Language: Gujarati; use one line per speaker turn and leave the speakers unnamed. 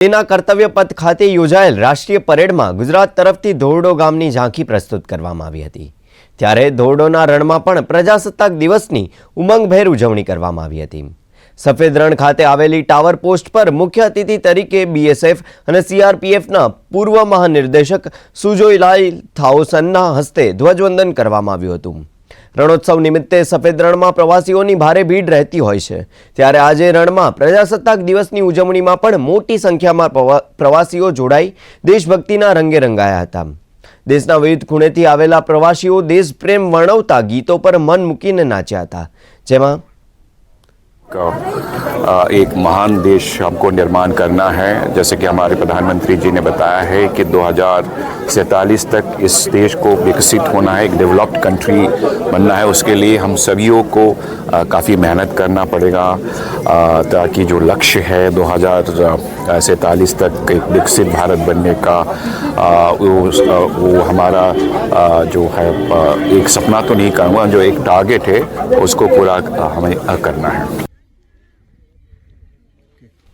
તેના કર્તવ્ય પથ ખાતે યોજાયેલ રાષ્ટ્રીય પરેડમાં ગુજરાત તરફથી ધોરડો ગામની ઝાંખી પ્રસ્તુત કરવામાં આવી હતી. ત્યારે ધોરડોના રણમાં પણ પ્રજાસત્તાક દિવસની ઉમંગભેર ઉજવણી કરવામાં આવી હતી. સફેદ રણ ખાતે આવેલી ટાવર પોસ્ટ પર મુખ્ય અતિથિ તરીકે બીએસએફ અને સીઆરપીએફના પૂર્વ મહાનિર્દેશક સુજોઈલાલ થાઓસનના હસ્તે ધ્વજવંદન કરવામાં આવ્યું હતું. રણોત્સવ નિમિત્તે સફેદ રણમાં પ્રવાસીઓની ભારે ભીડ રહેતી હોય છે. ત્યારે આજે રણમાં પ્રજાસત્તાક દિવસની ઉજવણીમાં પણ મોટી સંખ્યામાં પ્રવા- પ્રવાસીઓ જોડાઈ દેશભક્તિના રંગે રંગાયા હતા. દેશના વિવિધ ખૂણેથી આવેલા પ્રવાસીઓ દેશપ્રેમ વર્ણવતા ગીતો પર મન મૂકીને નાચ્યા હતા. જેમાં
एक महान देश हमको निर्माण करना है। जैसे कि हमारे प्रधानमंत्री जी ने बताया है कि 2047 तक इस देश को विकसित होना है, एक डेवलप्ड कंट्री बनना है। उसके लिए हम सभीयों को काफ़ी मेहनत करना पड़ेगा ताकि जो लक्ष्य है 2047 तक एक विकसित भारत बनने का वो वो हमारा जो है एक सपना तो नहीं कहूँगा जो एक टारगेट है, उसको पूरा हमें करना है। Okay.